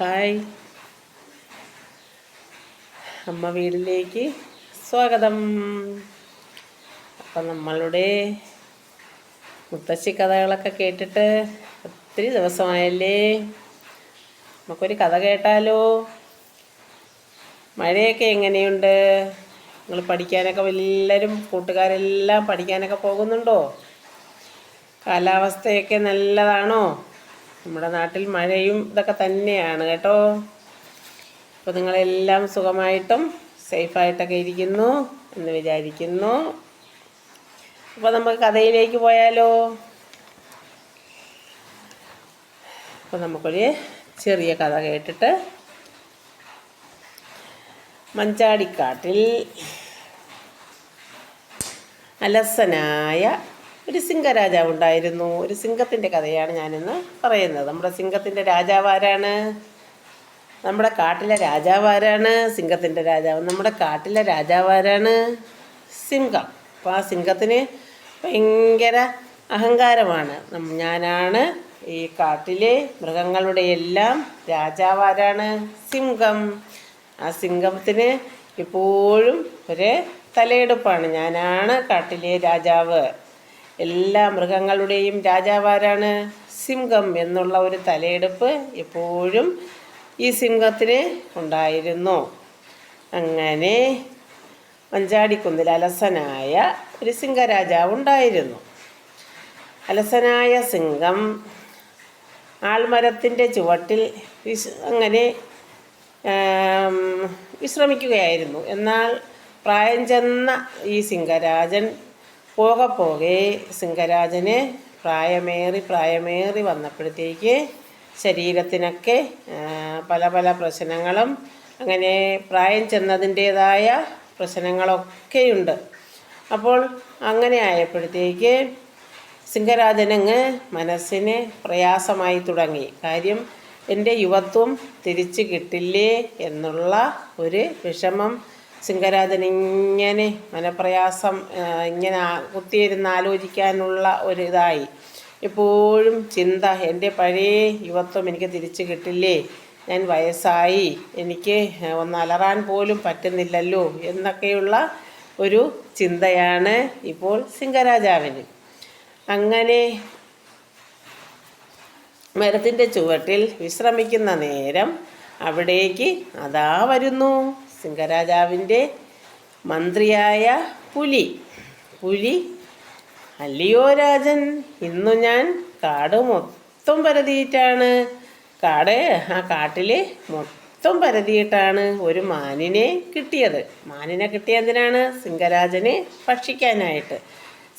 Hi. അമ്മ വീട്ടിലേക്ക് സ്വാഗതം. അപ്പം നമ്മളുടെ മുത്തശ്ശി കഥകളൊക്കെ കേട്ടിട്ട് ഒത്തിരി ദിവസമായല്ലേ? നമുക്കൊരു കഥ കേട്ടാലോ? മഴയൊക്കെ എങ്ങനെയുണ്ട്? നിങ്ങൾ പഠിക്കാനൊക്കെ എല്ലാവരും കൂട്ടുകാരെല്ലാം പഠിക്കാനൊക്കെ പോകുന്നുണ്ടോ? കാലാവസ്ഥയൊക്കെ നല്ലതാണോ? നമ്മുടെ നാട്ടിൽ മഴയും ഇതൊക്കെ തന്നെയാണ് കേട്ടോ. അപ്പോൾ നിങ്ങളെല്ലാം സുഖമായിട്ടും സേഫായിട്ടൊക്കെ ഇരിക്കുന്നു എന്ന് വിചാരിക്കുന്നു. അപ്പോൾ നമുക്ക് കഥയിലേക്ക് പോയാലോ? അപ്പോൾ നമുക്കൊരു ചെറിയ കഥ കേട്ടിട്ട് മഞ്ചാടിക്കാട്ടിൽ അലസനായ ഒരു സിംഹരാജാവ് ഉണ്ടായിരുന്നു ഒരു സിംഹത്തിന്റെ കഥയാണ് ഞാനിന്ന് പറയുന്നത്. നമ്മുടെ സിംഹത്തിന്റെ രാജാവ് ആരാണ്? നമ്മുടെ കാട്ടിലെ രാജാവ് ആരാണ്? സിംഹത്തിന്റെ രാജാവ്. നമ്മുടെ കാട്ടിലെ രാജാവ് ആരാണ്? സിംഹം. അപ്പോൾ ആ സിംഹത്തിന് ഭയങ്കര അഹങ്കാരമാണ്. ഞാനാണ് ഈ കാട്ടിലെ മൃഗങ്ങളുടെ എല്ലാം രാജാവ് ആരാണ്? സിംഹം. ആ സിംഹത്തിന് എപ്പോഴും ഒരു തലയെടുപ്പാണ്. ഞാനാണ് കാട്ടിലെ രാജാവ്. എല്ലാ മൃഗങ്ങളുടെയും രാജാവാരാണ് സിംഹം എന്നുള്ള ഒരു തലയെടുപ്പ് എപ്പോഴും ഈ സിംഹത്തിന് ഉണ്ടായിരുന്നു. അങ്ങനെ മഞ്ചാടിക്കുന്നിൽ അലസനായ ഒരു സിംഹരാജാവ് ഉണ്ടായിരുന്നു. അലസനായ സിംഹം ആൾമരത്തിന്റെ ചുവട്ടിൽ വിശ് അങ്ങനെ വിശ്രമിക്കുകയായിരുന്നു. എന്നാൽ പ്രായം ചെന്ന ഈ സിംഹരാജൻ പോകെ പോകെ സിംഹരാജന് പ്രായമേറി പ്രായമേറി വന്നപ്പോഴത്തേക്ക് ശരീരത്തിനൊക്കെ പല പല പ്രശ്നങ്ങളും അങ്ങനെ പ്രായം ചെന്നതിന്റേതായ പ്രശ്നങ്ങളൊക്കെയുണ്ട്. അപ്പോൾ അങ്ങനെ ആയപ്പോഴത്തേക്ക് സിംഹരാജനങ്ങ് മനസ്സിന് പ്രയാസമായി തുടങ്ങി. കാര്യം എന്റെ യുവത്വം തിരിച്ചു കിട്ടില്ലേ? എന്നുള്ള ഒരു വിഷമം സിംഹരാജൻ ഇങ്ങനെ മനപ്രയാസം ഇങ്ങനെ കുത്തിയിരുന്ന് ആലോചിക്കാനുള്ള ഒരു ഇതായി എപ്പോഴും ചിന്ത എന്റെ പഴയ യുവത്വം എനിക്ക് തിരിച്ചു കിട്ടില്ലേ? ഞാൻ വയസ്സായി. എനിക്ക് ഒന്ന് അലറാൻ പോലും പറ്റുന്നില്ലല്ലോ എന്നൊക്കെയുള്ള ഒരു ചിന്തയാണ് ഇപ്പോൾ സിംഹരാജാവിന് അങ്ങനെ മരത്തിന്റെ ചുവട്ടിൽ വിശ്രമിക്കുന്ന നേരം അവിടേക്ക് അതാ വരുന്നു. സിംഹരാജാവിന്റെ മന്ത്രിയായ പുലി. പുലി അല്ലയോ രാജൻ ഇന്നു ഞാൻ കാട് മൊത്തം പരതിയിട്ടാണ്. കാട് ആ കാട്ടിൽ മൊത്തം പരതിയിട്ടാണ് ഒരു മാനിനെ കിട്ടിയത്. മാനിനെ കിട്ടിയ എന്തിനാണ്? സിംഹരാജനെ ഭക്ഷിക്കാനായിട്ട്.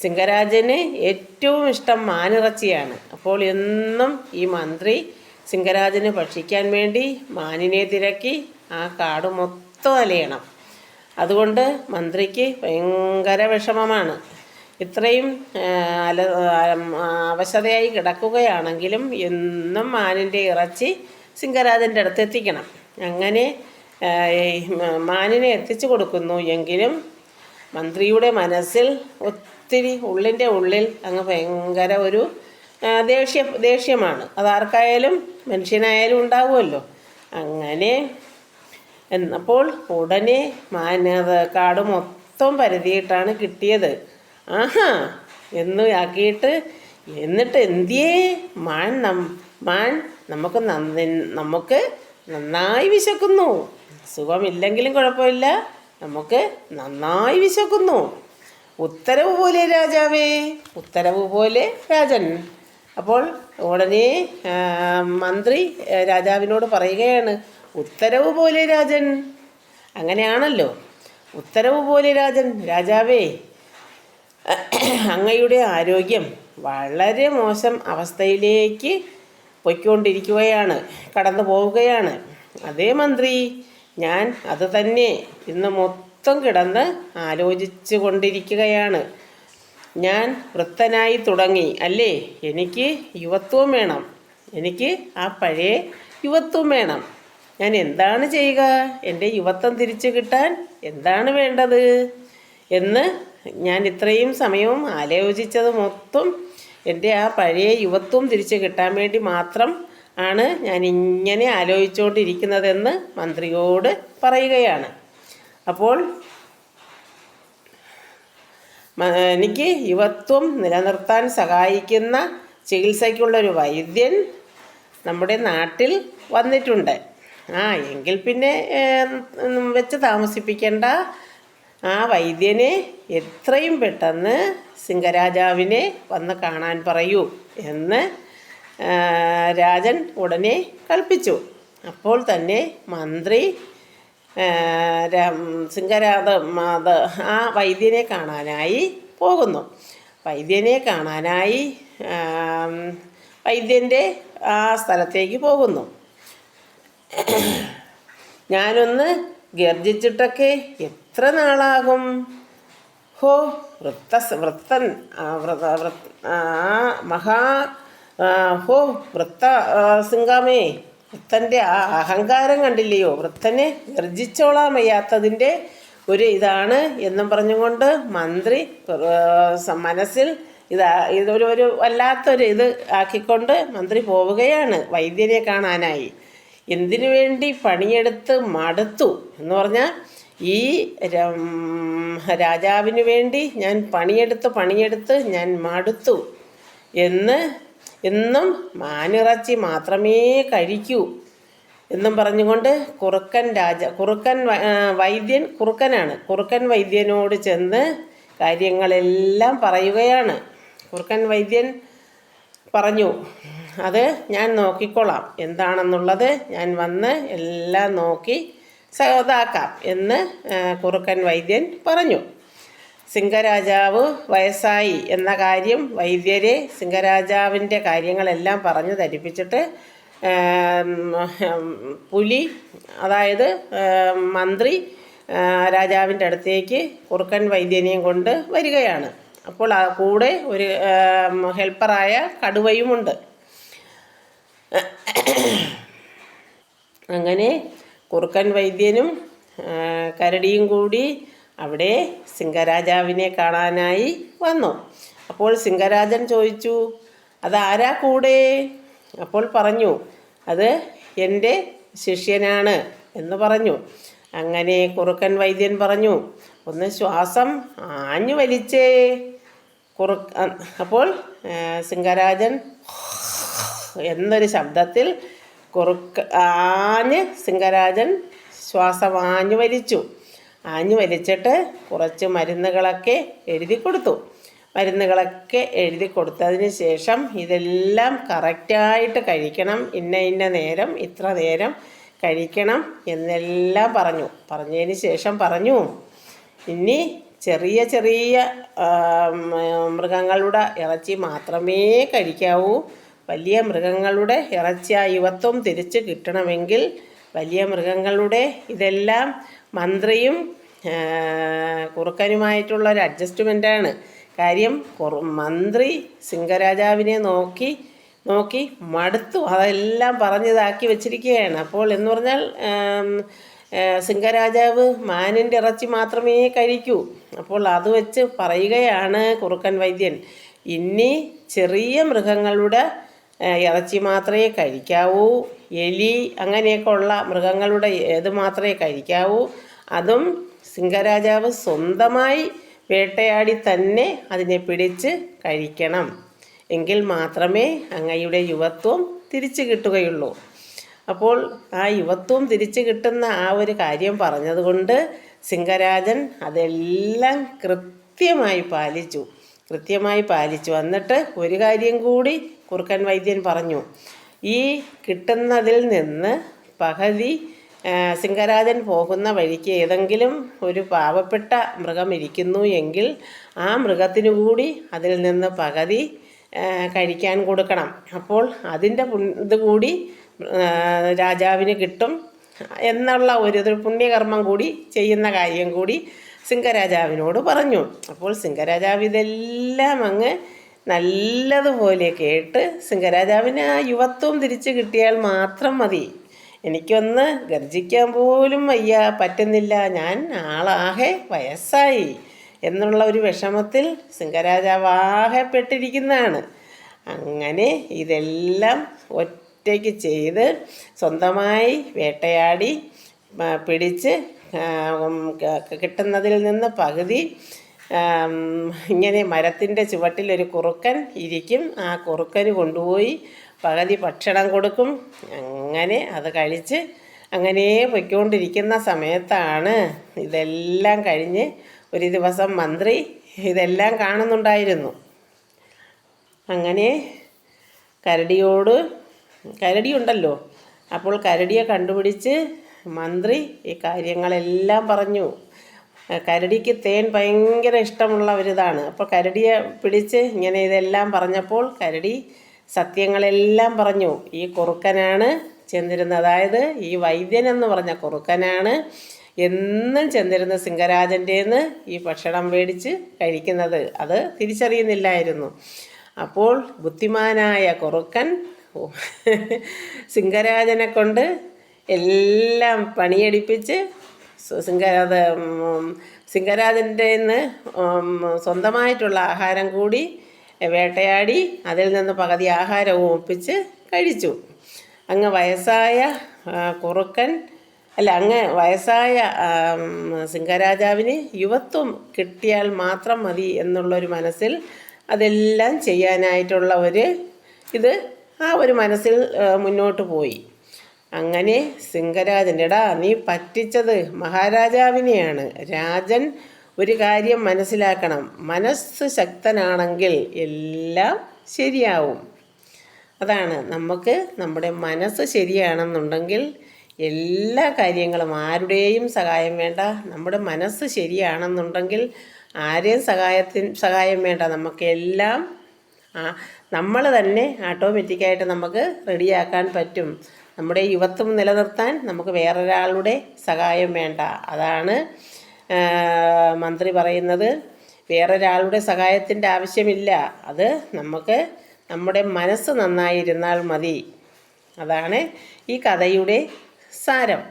സിംഹരാജന് ഏറ്റവും ഇഷ്ടം മാനിറച്ചിയാണ്. അപ്പോൾ എന്നും ഈ മന്ത്രി സിംഹരാജന് ഭക്ഷിക്കാൻ വേണ്ടി മാനിനെ തിരക്കി ആ കാട് മൊത്തം അലയണം. അതുകൊണ്ട് മന്ത്രിക്ക് ഭയങ്കര വിഷമമാണ്. ഇത്രയും അല അവശതയായി കിടക്കുകയാണെങ്കിലും എന്നും മാനിന്റെ ഇറച്ചി സിംഗരാജന്റെ അടുത്ത് എത്തിക്കണം അങ്ങനെ മാനിനെ എത്തിച്ചു കൊടുക്കുന്നു എങ്കിലും മന്ത്രിയുടെ മനസ്സിൽ ഒത്തിരി ഉള്ളിന്റെ ഉള്ളിൽ അങ്ങ് ഭയങ്കര ഒരു ദേഷ്യ ദേഷ്യമാണ്. അതാർക്കായാലും മനുഷ്യനായാലും ഉണ്ടാവുമല്ലോ. അങ്ങനെ എന്നപ്പോൾ ഉടനെ മാനത കാട് മൊത്തം പരതിയിട്ടാണ് കിട്ടിയത്. ആഹാ എന്ന് ആക്കിയിട്ട് എന്നിട്ട് എന്തിയേ? മാൻ നം മാൻ നമുക്ക് നന്ദി നമുക്ക് നന്നായി വിശക്കുന്നു. സുഖമില്ലെങ്കിലും കുഴപ്പമില്ല. നമുക്ക് നന്നായി വിശക്കുന്നു. ഉത്തരവ് പോലെ രാജാവേ ഉത്തരവ് പോലെ രാജൻ. അപ്പോൾ ഉടനെ മന്ത്രി രാജാവിനോട് പറയുകയാണ് ഉത്തരവ് പോലെ രാജൻ. അങ്ങനെയാണല്ലോ. ഉത്തരവ് പോലെ രാജൻ രാജാവേ. അങ്ങയുടെ ആരോഗ്യം വളരെ മോശം അവസ്ഥയിലേക്ക് പൊയ്ക്കൊണ്ടിരിക്കുകയാണ് കടന്നു പോവുകയാണ്. അതേ മന്ത്രി ഞാൻ അത് തന്നെ. ഇന്ന് മൊത്തം കിടന്ന് ആലോചിച്ചു കൊണ്ടിരിക്കുകയാണ്. ഞാൻ വൃത്തനായി തുടങ്ങി അല്ലേ? എനിക്ക് യുവത്വം വേണം. എനിക്ക് ആ പഴയ യുവത്വം വേണം. ഞാൻ എന്താണ് ചെയ്യുക? എന്റെ യുവത്വം തിരിച്ചു കിട്ടാൻ എന്താണ് വേണ്ടത്? എന്ന് ഞാൻ ഇത്രയും സമയവും ആലോചിച്ചത് മൊത്തം എന്റെ ആ പഴയ യുവത്വം തിരിച്ചു കിട്ടാൻ വേണ്ടി മാത്രം ആണ് ഞാൻ ഇങ്ങനെ ആലോചിച്ചുകൊണ്ടിരിക്കുന്നതെന്ന് മന്ത്രിയോട് പറയുകയാണ്. അപ്പോൾ എനിക്ക് യുവത്വം നിലനിർത്താൻ സഹായിക്കുന്ന ചികിത്സയ്ക്കുള്ളൊരു വൈദ്യൻ നമ്മുടെ നാട്ടിൽ വന്നിട്ടുണ്ട്. ആ എങ്കിൽ പിന്നെ വെച്ച് താമസിപ്പിക്കേണ്ട. ആ വൈദ്യനെ എത്രയും പെട്ടെന്ന് സിംഹരാജാവിനെ വന്ന് കാണാൻ പറയൂ എന്ന് രാജൻ ഉടനെ കൽപ്പിച്ചു. അപ്പോൾ തന്നെ മന്ത്രി സിംഗരാധ മാത ആ വൈദ്യനെ കാണാനായി പോകുന്നു. വൈദ്യനെ കാണാനായി വൈദ്യന്റെ ആ സ്ഥലത്തേക്ക് പോകുന്നു. ഞാനൊന്ന് ഗർജിച്ചിട്ടൊക്കെ എത്ര നാളാകും? ഹോ വൃത്ത വൃത്തൻ ആ, മഹാ ഹോ വൃത്ത സിംഗാമേ വൃത്തന്റെ ആ അഹങ്കാരം കണ്ടില്ലയോ? വൃത്തനെ ഗർജിച്ചോളാൻ വയ്യാത്തതിന്റെ ഒരു ഇതാണ് എന്നും പറഞ്ഞുകൊണ്ട് മന്ത്രി മനസ്സിൽ ഇതാ ഇതൊരു ഒരു വല്ലാത്തൊരു ഇത് ആക്കിക്കൊണ്ട് മന്ത്രി പോവുകയാണ് വൈദ്യനെ കാണാനായി. എന്തിനു വേണ്ടി പണിയെടുത്ത് മടുത്തു എന്ന് പറഞ്ഞാൽ ഈ രാജാവിന് വേണ്ടി ഞാൻ പണിയെടുത്ത് പണിയെടുത്ത് ഞാൻ മടുത്തു എന്ന് എന്നും മാനിറച്ചി മാത്രമേ കഴിക്കൂ എന്നും പറഞ്ഞുകൊണ്ട് കുറുക്കൻ രാജ കുറുക്കൻ വൈദ്യൻ കുറുക്കനാണ്. കുറുക്കൻ വൈദ്യനോട് ചെന്ന് കാര്യങ്ങളെല്ലാം പറയുകയാണ്. കുറുക്കൻ വൈദ്യൻ പറഞ്ഞു അത് ഞാൻ നോക്കിക്കൊള്ളാം. എന്താണെന്നുള്ളത് ഞാൻ വന്ന് എല്ലാം നോക്കി സഹോദാക്കാം എന്ന് കുറുക്കൻ വൈദ്യൻ പറഞ്ഞു. സിംഹരാജാവ് വയസ്സായി എന്ന കാര്യം വൈദ്യരെ സിംഹരാജാവിന്റെ കാര്യങ്ങളെല്ലാം പറഞ്ഞു ധരിപ്പിച്ചിട്ട് പുലി അതായത് മന്ത്രി രാജാവിന്റെ അടുത്തേക്ക് കുറുക്കൻ വൈദ്യനെയും കൊണ്ട് വരികയാണ്. അപ്പോൾ കൂടെ ഒരു ഹെൽപ്പറായ കടുവയുമുണ്ട്. അങ്ങനെ കുറുക്കൻ വൈദ്യനും കരടിയും കൂടി അവിടെ സിംഹരാജാവിനെ കാണാനായി വന്നു. അപ്പോൾ സിംഹരാജൻ ചോദിച്ചു അതാരാ കൂടെ? അപ്പോൾ പറഞ്ഞു അത് എന്റെ ശിഷ്യനാണ് എന്ന് പറഞ്ഞു. അങ്ങനെ കുറുക്കൻ വൈദ്യൻ പറഞ്ഞു ഒന്ന് ശ്വാസം ആഞ്ഞു വലിച്ചേ. കുറു അപ്പോൾ സിംഗരാജൻ എന്നൊരു ശബ്ദത്തിൽ കുറുക്ക് ആഞ്ഞ് സിംഗരാജൻ ശ്വാസം ആഞ്ഞു വലിച്ചു. ആഞ്ഞു വലിച്ചിട്ട് കുറച്ച് മരുന്നുകളൊക്കെ എഴുതി കൊടുത്തു. മരുന്നുകളൊക്കെ എഴുതി കൊടുത്തതിന് ശേഷം ഇതെല്ലാം കറക്റ്റായിട്ട് കഴിക്കണം. ഇന്ന ഇന്ന നേരം ഇത്ര നേരം കഴിക്കണം എന്നെല്ലാം പറഞ്ഞു. പറഞ്ഞതിന് ശേഷം പറഞ്ഞു ഇനി ചെറിയ ചെറിയ മൃഗങ്ങളുടെ ഇറച്ചി മാത്രമേ കഴിക്കാവൂ. വലിയ മൃഗങ്ങളുടെ ഇറച്ചി ആ യുവത്വം തിരിച്ച് കിട്ടണമെങ്കിൽ വലിയ മൃഗങ്ങളുടെ ഇതെല്ലാം മന്ത്രിയും കുറുക്കനുമായിട്ടുള്ള ഒരു അഡ്ജസ്റ്റ്മെന്റാണ് കാര്യം മന്ത്രി സിംഗരാജാവിനെ നോക്കി നോക്കി മടുത്തു. അതെല്ലാം പറഞ്ഞതാക്കി വെച്ചിരിക്കുകയാണ്. അപ്പോൾ എന്ന് പറഞ്ഞാൽ സിംഗരാജാവ് മാനിന്റെ ഇറച്ചി മാത്രമേ കഴിക്കൂ. അപ്പോൾ അത് വെച്ച് പറയുകയാണ് കുറുക്കൻ വൈദ്യൻ. ഇനി ചെറിയ മൃഗങ്ങളുടെ ഇറച്ചി മാത്രമേ കഴിക്കാവൂ എലി അങ്ങനെയൊക്കെ ഉള്ള മൃഗങ്ങളുടെ ഏത് മാത്രമേ കഴിക്കാവൂ അതും സിംഹരാജാവ് സ്വന്തമായി വേട്ടയാടി തന്നെ അതിനെ പിടിച്ച് കഴിക്കണം. എങ്കിൽ മാത്രമേ അങ്ങയുടെ യുവത്വം തിരിച്ചു കിട്ടുകയുള്ളൂ. അപ്പോൾ ആ യുവത്വം തിരിച്ചു കിട്ടുന്ന ആ ഒരു കാര്യം പറഞ്ഞതുകൊണ്ട് സിംഹരാജൻ അതെല്ലാം കൃത്യമായി പാലിച്ചു. കൃത്യമായി പാലിച്ചു. എന്നിട്ട് ഒരു കാര്യം കൂടി കുറുക്കൻ വൈദ്യൻ പറഞ്ഞു. ഈ കിട്ടുന്നതിൽ നിന്ന് പകുതി സിംഗരാജൻ പോകുന്ന വഴിക്ക് ഏതെങ്കിലും ഒരു പാവപ്പെട്ട മൃഗം ഇരിക്കുന്നു എങ്കിൽ ആ മൃഗത്തിനു കൂടി അതിൽ നിന്ന് പകുതി കഴിക്കാൻ കൊടുക്കണം. അപ്പോൾ അതിന്റെ ഇത് കൂടി രാജാവിന് കിട്ടും എന്നുള്ള ഒരു പുണ്യകർമ്മം കൂടി ചെയ്യുന്ന കാര്യം കൂടി സിംഹരാജാവിനോട് പറഞ്ഞു. അപ്പോൾ സിംഹരാജാവ് ഇതെല്ലാം അങ്ങ് നല്ലതുപോലെ കേട്ട് സിംഹരാജാവിന് ആ യുവത്വം തിരിച്ചു കിട്ടിയാൽ മാത്രം മതി. എനിക്കൊന്ന് ഗർജിക്കാൻ പോലും വയ്യ പറ്റുന്നില്ല. ഞാൻ ആളാകെ വയസ്സായി. എന്നുള്ള ഒരു വിഷമത്തിൽ സിംഹരാജാവ് ആകെപ്പെട്ടിരിക്കുന്നതാണ് അങ്ങനെ ഇതെല്ലാം ഒറ്റയ്ക്ക് ചെയ്ത് സ്വന്തമായി വേട്ടയാടി പിടിച്ച് കിട്ടുന്നതിൽ നിന്ന് പകുതി ഇങ്ങനെ മരത്തിന്റെ ചുവട്ടിലൊരു കുറുക്കൻ ഇരിക്കും. ആ കുറുക്കന് കൊണ്ടുപോയി പകുതി ഭക്ഷണം കൊടുക്കും. അങ്ങനെ അത് കഴിച്ച് അങ്ങനെ പൊയ്ക്കൊണ്ടിരിക്കുന്ന സമയത്താണ് ഇതെല്ലാം കഴിഞ്ഞ് ഒരു ദിവസം മന്ത്രി ഇതെല്ലാം കാണുന്നുണ്ടായിരുന്നു. അങ്ങനെ കരടിയോട് കരടിയുണ്ടല്ലോ. അപ്പോൾ കരടിയെ കണ്ടുപിടിച്ച് മന്ത്രി ഈ കാര്യങ്ങളെല്ലാം പറഞ്ഞു. കരടിക്ക് തേൻ ഭയങ്കര ഇഷ്ടമുള്ള ഒരിതാണ് അപ്പോൾ കരടിയെ പിടിച്ച് ഇങ്ങനെ ഇതെല്ലാം പറഞ്ഞപ്പോൾ കരടി സത്യങ്ങളെല്ലാം പറഞ്ഞു. ഈ കുറുക്കനാണ് ചെന്നിരുന്നത്. അതായത് ഈ വൈദ്യൻ എന്ന് പറഞ്ഞ കുറുക്കനാണ് എന്നും ചെന്നിരുന്ന സിംഗരാജന്റെന്ന് ഈ ഭക്ഷണം മേടിച്ച് കഴിക്കുന്നത്. അത് തിരിച്ചറിയുന്നില്ലായിരുന്നു. അപ്പോൾ ബുദ്ധിമാനായ കുറുക്കൻ സിംഗരാജനെ കൊണ്ട് എല്ലാം പണിയെടുപ്പിച്ച് സിംഗരാജ സിംഗരാജന്റെ നിന്ന് സ്വന്തമായിട്ടുള്ള ആഹാരം കൂടി വേട്ടയാടി അതിൽ നിന്ന് പകുതി ആഹാരവും ഒപ്പിച്ച് കഴിച്ചു. അങ്ങ് വയസ്സായ കുറുക്കൻ അല്ല അങ്ങ് വയസ്സായ സിംഗരാജാവിന് യുവത്വം കിട്ടിയാൽ മാത്രം മതി എന്നുള്ളൊരു മനസ്സിൽ അതെല്ലാം ചെയ്യാനായിട്ടുള്ള ഒരു ഇത് ആ ഒരു മനസ്സിൽ മുന്നോട്ട് പോയി. അങ്ങനെ സിംഗരാജൻ എടാ നീ പറ്റിച്ചത് മഹാരാജാവിനെയാണ്. രാജൻ ഒരു കാര്യം മനസ്സിലാക്കണം. മനസ്സ് ശക്തനാണെങ്കിൽ എല്ലാം ശരിയാവും. അതാണ് നമുക്ക് നമ്മുടെ മനസ്സ് ശരിയാണെന്നുണ്ടെങ്കിൽ എല്ലാ കാര്യങ്ങളും ആരുടെയും സഹായം വേണ്ട. നമ്മുടെ മനസ്സ് ശരിയാണെന്നുണ്ടെങ്കിൽ ആരെയും സഹായത്തിന് സഹായം വേണ്ട. നമുക്കെല്ലാം നമ്മൾ തന്നെ ഓട്ടോമാറ്റിക്കായിട്ട് നമുക്ക് റെഡിയാക്കാൻ പറ്റും. നമ്മുടെ യുവത്വം നിലനിർത്താൻ നമുക്ക് വേറൊരാളുടെ സഹായം വേണ്ട. അതാണ് മന്ത്രി പറയുന്നത്. വേറൊരാളുടെ സഹായത്തിന്റെ ആവശ്യമില്ല. അത് നമുക്ക് നമ്മുടെ മനസ്സ് നന്നായിരുന്നാൽ മതി. അതാണ് ഈ കഥയുടെ സാരം.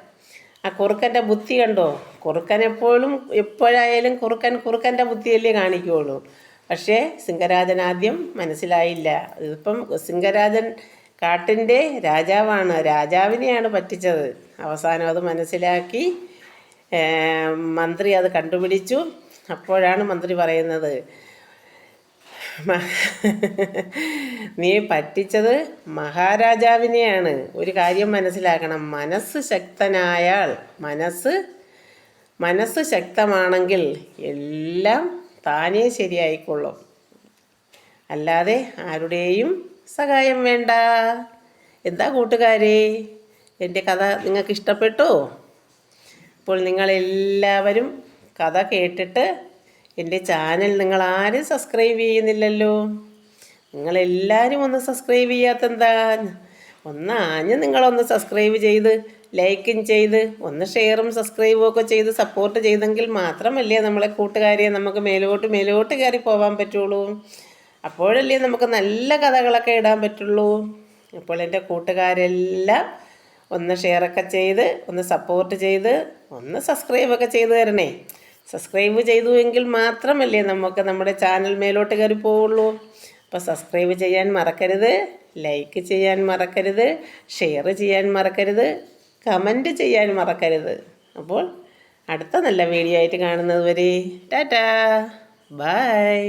ആ കുറുക്കന്റെ ബുദ്ധി കണ്ടോ? കുറുക്കൻ എപ്പോഴും എപ്പോഴായാലും കുറുക്കൻ കുറുക്കന്റെ ബുദ്ധിയല്ലേ കാണിക്കുകയുള്ളൂ. പക്ഷേ സിംഗരാജൻ ആദ്യം മനസ്സിലായില്ല. ഇതിപ്പം സിംഹരാജൻ കാട്ടിന്റെ രാജാവാണ് രാജാവിനെയാണ് പറ്റിച്ചത്. അവസാനം അത് മനസ്സിലാക്കി മന്ത്രി അത് കണ്ടുപിടിച്ചു. അപ്പോഴാണ് മന്ത്രി പറയുന്നത് നീ പറ്റിച്ചത് മഹാരാജാവിനെയാണ്. ഒരു കാര്യം മനസ്സിലാക്കണം മനസ്സ് ശക്തനായാൽ മനസ്സ് മനസ്സ് ശക്തമാണെങ്കിൽ എല്ലാം താനേ ശരിയായിക്കൊള്ളും. അല്ലാതെ ആരുടെയും സഹായം വേണ്ട. എന്താ കൂട്ടുകാരെ? എന്റെ കഥ നിങ്ങൾക്ക് ഇഷ്ടപ്പെട്ടു? അപ്പോൾ നിങ്ങളെല്ലാവരും കഥ കേട്ടിട്ട് എന്റെ ചാനൽ നിങ്ങൾ ആരും സബ്സ്ക്രൈബ് ചെയ്യുന്നില്ലല്ലോ. നിങ്ങളെല്ലാവരും ഒന്ന് സബ്സ്ക്രൈബ് ചെയ്യാത്തെന്താ? ഒന്ന് ആഞ്ഞ് നിങ്ങളൊന്ന് സബ്സ്ക്രൈബ് ചെയ്ത് ലൈക്കും ചെയ്ത് ഒന്ന് ഷെയറും സബ്സ്ക്രൈബും ഒക്കെ ചെയ്ത് സപ്പോർട്ട് ചെയ്തെങ്കിൽ മാത്രമല്ലേ നമ്മളെ കൂട്ടുകാരെ നമുക്ക് മേലോട്ട് മേലോട്ട് കയറി പോകാൻ പറ്റുള്ളൂ. അപ്പോഴല്ലേ നമുക്ക് നല്ല കഥകളൊക്കെ ഇടാൻ പറ്റുള്ളൂ. അപ്പോൾ എന്റെ കൂട്ടുകാരെല്ലാം ഒന്ന് ഷെയറൊക്കെ ചെയ്ത് ഒന്ന് സപ്പോർട്ട് ചെയ്ത് ഒന്ന് സബ്സ്ക്രൈബൊക്കെ ചെയ്ത് തരണേ. സബ്സ്ക്രൈബ് ചെയ്തു എങ്കിൽ മാത്രമല്ലേ നമുക്ക് നമ്മുടെ ചാനൽ മേലോട്ട് കയറി പോവുള്ളൂ. അപ്പോൾ സബ്സ്ക്രൈബ് ചെയ്യാൻ മറക്കരുത് ലൈക്ക് ചെയ്യാൻ മറക്കരുത് ഷെയർ ചെയ്യാൻ മറക്കരുത് കമന്റ് ചെയ്യാൻ മറക്കരുത്. അപ്പോൾ അടുത്ത നല്ല വീഡിയോ ആയിട്ട് കാണുന്നത് വരെ ടാറ്റാ ബൈ